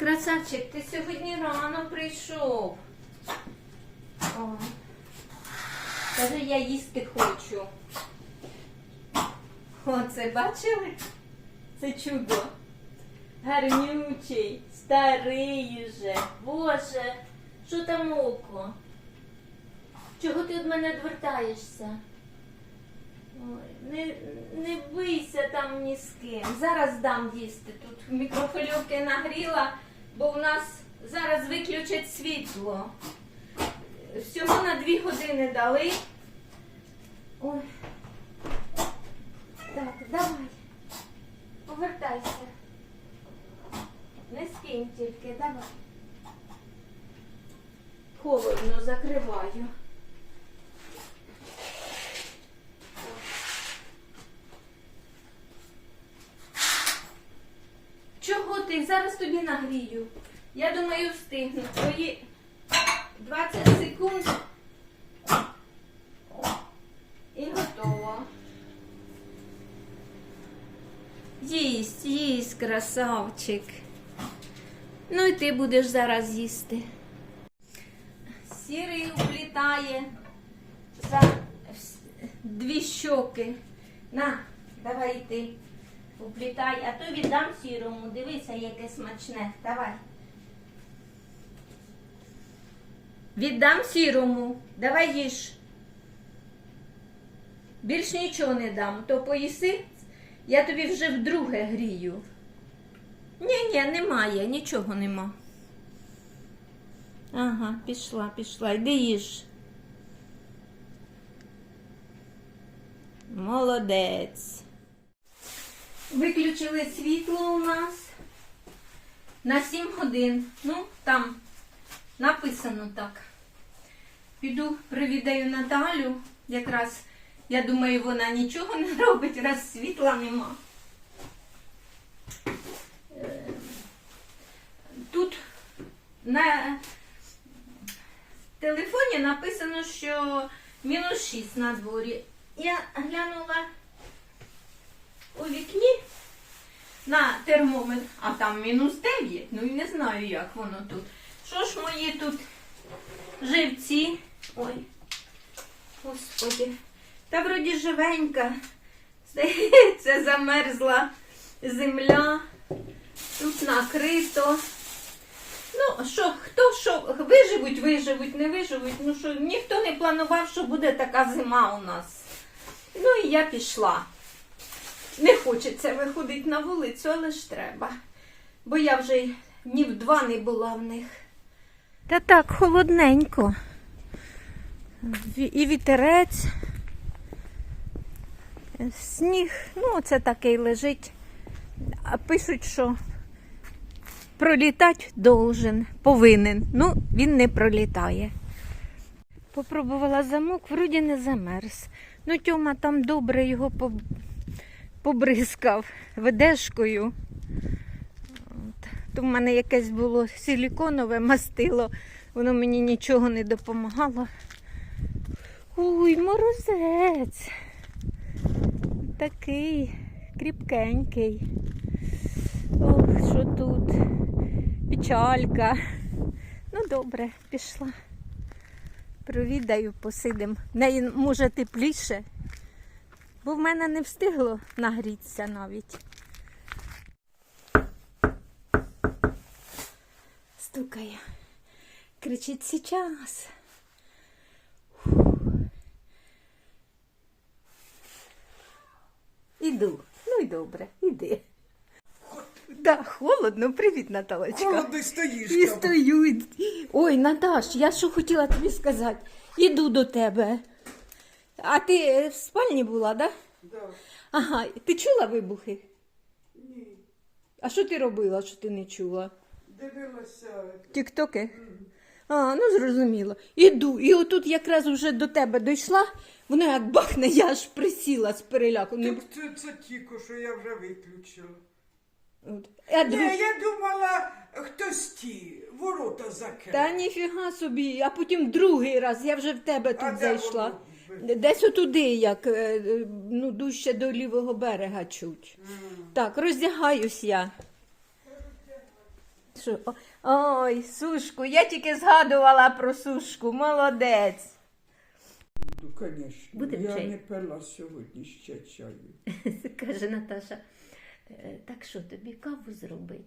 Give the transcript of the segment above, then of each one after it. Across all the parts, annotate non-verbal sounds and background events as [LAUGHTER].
Красавчик, ти сьогодні рано прийшов. О. Каже, я їсти хочу. Оце бачили? Це чудо. Гарнючий, старий уже. Боже, що там око? Чого ти від мене відвертаєшся? Ой, не, не бийся там ні з ким. Зараз дам їсти. Тут мікрохвильовки нагріла, бо в нас зараз виключать світло. Всього на дві години дали. Ой. Так, давай. Повертайся. Не скинь тільки, давай. Холодно закриваю. Чого ти? Тобі нагрію. Я думаю, встигну. Твої 20 секунд і готово. Їсть, їсть, красавчик. Ну і ти будеш зараз їсти. Сірий уплітає за дві щоки. На, давай і ти уплітай, а то віддам сірому. Дивися, яке смачне. Давай. Віддам сірому. Давай їж. Більш нічого не дам. То поїси, я тобі вже вдруге грію. Ні, ні, немає, нічого нема. Ага, пішла, пішла. Йди їж. Молодець. Виключили світло у нас на 7 годин. Ну, там написано так. Піду привідаю Наталю. Якраз, я думаю, вона нічого не робить, раз світла нема. Е, Тут на телефоні написано, що мінус 6 на дворі. Я глянула у вікні на термометр, а там мінус 9. Ну і не знаю, як воно тут. Що ж мої тут живці? Ой, господи. Та вроді живенька. Здається, замерзла земля. Тут накрито. Ну, що, хто що, виживуть, виживуть, не виживуть. Ну що, ніхто не планував, що буде така зима у нас. Ну і я пішла. Не хочеться виходити на вулицю, але ж треба. Бо я вже й днів два не була в них. Та так, холодненько. І вітерець. Сніг, ну, це такий лежить. А пишуть, що пролітати должен, повинен. Ну, він не пролітає. Попробувала замок, вроді не замерз. Ну, Тьома там добре його поб- побризкав ведешкою. То в мене якесь було силіконове мастило, воно мені нічого не допомагало. Ой, морозець. Такий кріпкенький. Ох, що тут? Печалька. Ну, добре, пішла. Провідаю, посидим. В неї може тепліше, бо в мене не встигло нагрітися навіть. Стукає. Кричить сейчас. Іду. Ну і добре, іди. Так, холодно, привіт, Наталочка. Холодно й стоїш. І стою. Ой, Наташ, я що хотіла тобі сказати. Іду до тебе. А ти в спальні була, так? Да? Да. Ага, ти чула вибухи? Ні, А що ти робила, що ти не чула? дивилася. Тіктоки? А, ну зрозуміло. Іду. І отут якраз вже до тебе дійшла, вона як бахне, я аж присіла з переляку. Не... Це, це тільки, що я вже виключила. От. А Ні, я думала, хтось ті ворота закрив. Та ніфіга собі, а потім другий раз я вже в тебе тут А де зайшла. Десь отуди, як е, ну, дужче до лівого берега чуть. Так, роздягаюсь я. Що? О- Ой, сушку, я тільки згадувала про сушку, молодець. Ну, звісно. Будем Я чай? не пила сьогодні ще чаю. [LAUGHS] Каже Наташа, «Е, так що тобі каву зробити?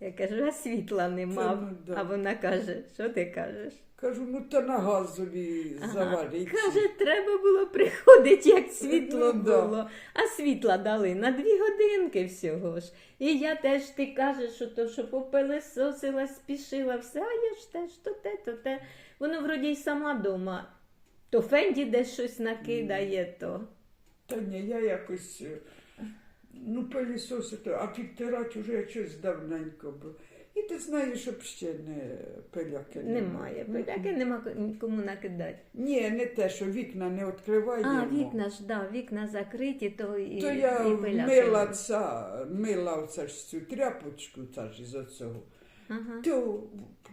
Я кажу, а світла нема. Та ну да. А вона каже, що ти кажеш? Кажу, ну та на газові Ага. Каже, треба було приходити, як світло Ну, да. А світла дали на дві годинки всього ж. І я теж ти кажеш, що то, що попилисосила, спішила, все, а я ж теж то те, то те. Воно вроді й сама дома. То Фенді десь щось накидає, то. Та ні, я якось, е, ну, пилісосити, а підтирати вже я щось давненько було. І ти знаєш, щоб ще не пиляки Немає. Немає. Пиляки нема кому накидати. Ні, не те, що вікна не відкриваємо. А, вікна ж, да, вікна закриті, то і, То я і пиляки. мила ця, мила оце ж цю тряпочку, та ж із оцього. Ага. То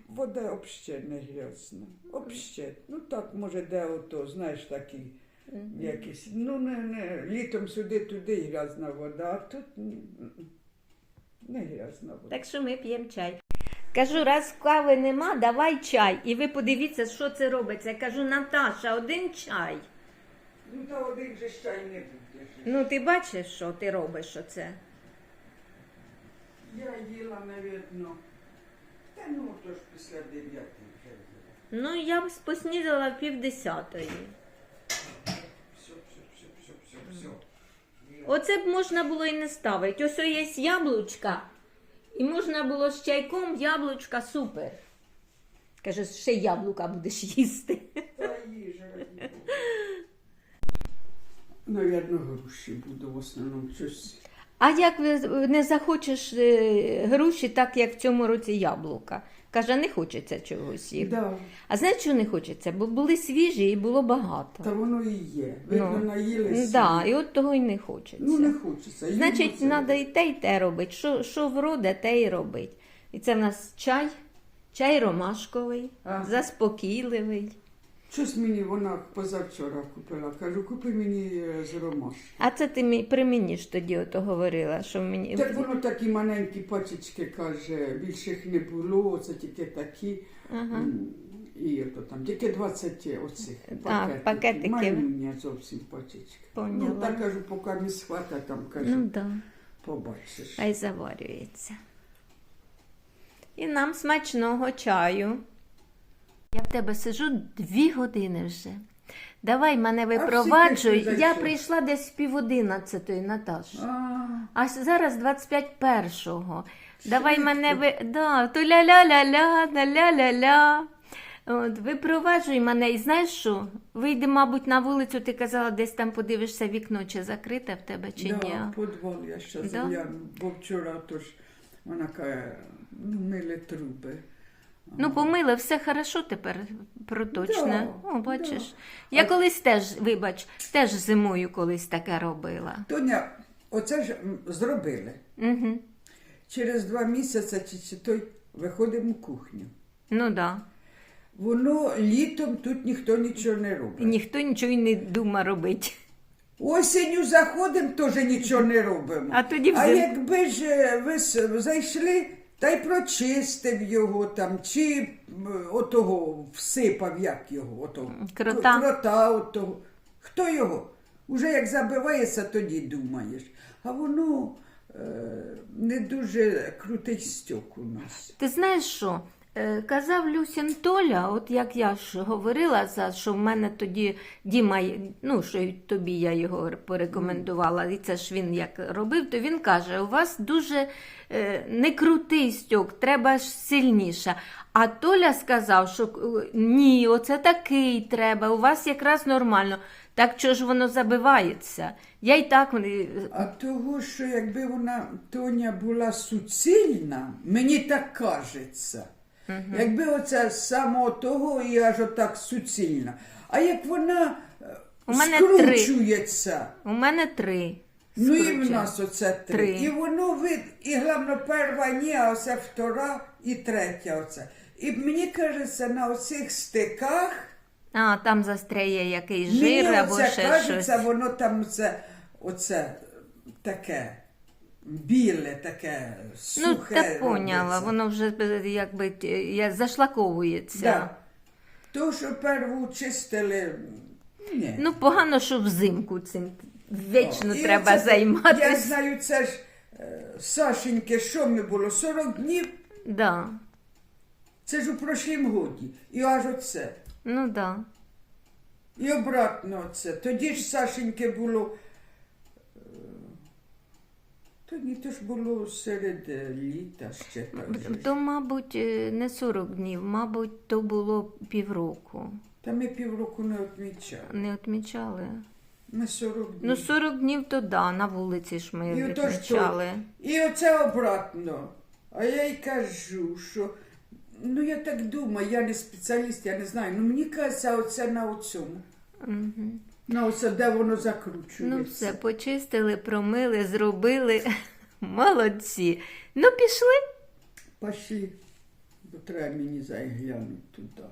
вода взагалі не грязна. Взагалі. Ну так, може, де ото, знаєш, такі якісь. Ну, не, не, літом сюди туди грязна вода, а тут м, не грязна вода. Так що ми п'ємо чай. Кажу, раз кави нема, давай чай. І ви подивіться, що це робиться. Я кажу, Наташа, один чай. Ну, та один же ж чай не буде. Ну, ти бачиш, що ти робиш оце? Я їла, навірно. Та ну, то ж після дев'яти вже їла. Ну, я б поснідала в півдесятої. Все, все, все, все, все, все. Оце б можна було і не ставити. Ось є яблучка. І можна було з чайком яблучка супер. Каже, ще яблука будеш їсти. Та їжа. Навірно, груші буду в основному щось. А як не захочеш е, груші, так як в цьому році яблука? Каже, не хочеться чогось їх. Да. А знаєш, чого не хочеться? Бо були свіжі і було багато. Та воно і є. Видно, Ну, наїлися. Да, і от того й не хочеться. Ну, не хочеться. Їм Значить, це- треба і те, і те робити. Що, що вроде, те і робить. І це в нас чай, чай ромашковий, Ага. заспокійливий. Щось мені вона позавчора купила. Кажу, купи мені е, з ромашки. А це ти мі- при мені ж тоді ото говорила, що мені. Так воно такі маленькі пачечки, каже, більших не було, це тільки такі. Ага. М, І ото там, тільки 20 оцих пакетиків. пакетики. Манюня зовсім пачечки. Поняла. Ну, так кажу, поки не схвата, там кажу, Ну да. побачиш. Хай заварюється. І нам смачного чаю. Я в тебе сижу дві години вже. Давай мене випроваджуй. Я прийшла десь в пів одинадцятої, Наташ. А, зараз 25 першого. Давай мене ви. Да, то ля-ля-ля-ля, ля-ля-ля. От, випроваджуй мене. І знаєш що? Вийди, мабуть, на вулицю, ти казала, десь там подивишся вікно, чи закрите в тебе, чи да, ні. подвал я ще Да? загляну, бо вчора тож вона каже, ну, мили труби. Ну, помили, все хорошо тепер проточне. Да, О, бачиш. да. Я А- колись теж, вибач, теж зимою колись таке робила. Тоня, оце ж зробили. Угу. Через два місяці чи, чи той виходимо в кухню. Ну да. Воно літом тут ніхто нічого не робить. Ніхто нічого й не дума робити. Осінню заходимо, теж нічого не робимо. А тоді а якби ж е, ви зайшли та й прочистив його там, чи отого всипав, як його, отого. Крота. Крота отого. Хто його? Уже як забивається, тоді думаєш. А воно е, не дуже крутий стьок у нас. Ти знаєш що? Е, Казав Люсін Толя, от як я ж говорила, за що в мене тоді Діма, ну що й тобі я його порекомендувала, і це ж він як робив, то він каже: у вас дуже е, не крутий стьок, треба ж сильніше. А Толя сказав, що е, ні, оце такий треба, у вас якраз нормально. Так чого ж воно забивається? Я й так е, А того, що якби вона Тоня була суцільна, мені так кажеться. Якби оце з самого того і аж отак суцільна. А як вона е, У мене три. скручується, у мене три. ну і в нас оце три. Три. І воно вид, і головно перша ні, а оце втора і третя оце. І мені кажеться, на оцих стиках А, там застряє якийсь мені жир або оце ще кажеться, щось. воно там оце, оце таке. Біле таке, Ну, сухе. та поняла, робиться. воно вже е, якби як зашлаковується. Да. То, що перву чистили, ні. Ну, погано, що взимку цим вічно О, і треба оце- Я знаю, це ж е, Сашеньке, що ми було? 40 днів, Да. це ж у прошлім годі. І аж оце. Ну да. І обратно це. Тоді ж Сашеньке було. То ні, то ж було серед е, літа ще так. То, мабуть, е, не 40 днів, мабуть, то було півроку. Та ми півроку не відмічали. Не відмічали. Ми 40 днів. Ну, 40 днів то да, на вулиці ж ми І ото ж відмічали. І оце обратно. А я й кажу, що ну я так думаю, я не спеціаліст, я не знаю. Ну мені кажеться, оце на оцьому. Угу. На оце, де воно закручується. Ну, все, почистили, промили, зробили. [LAUGHS] Молодці. Ну, пішли. Пошли. Бо треба мені заглянути туди.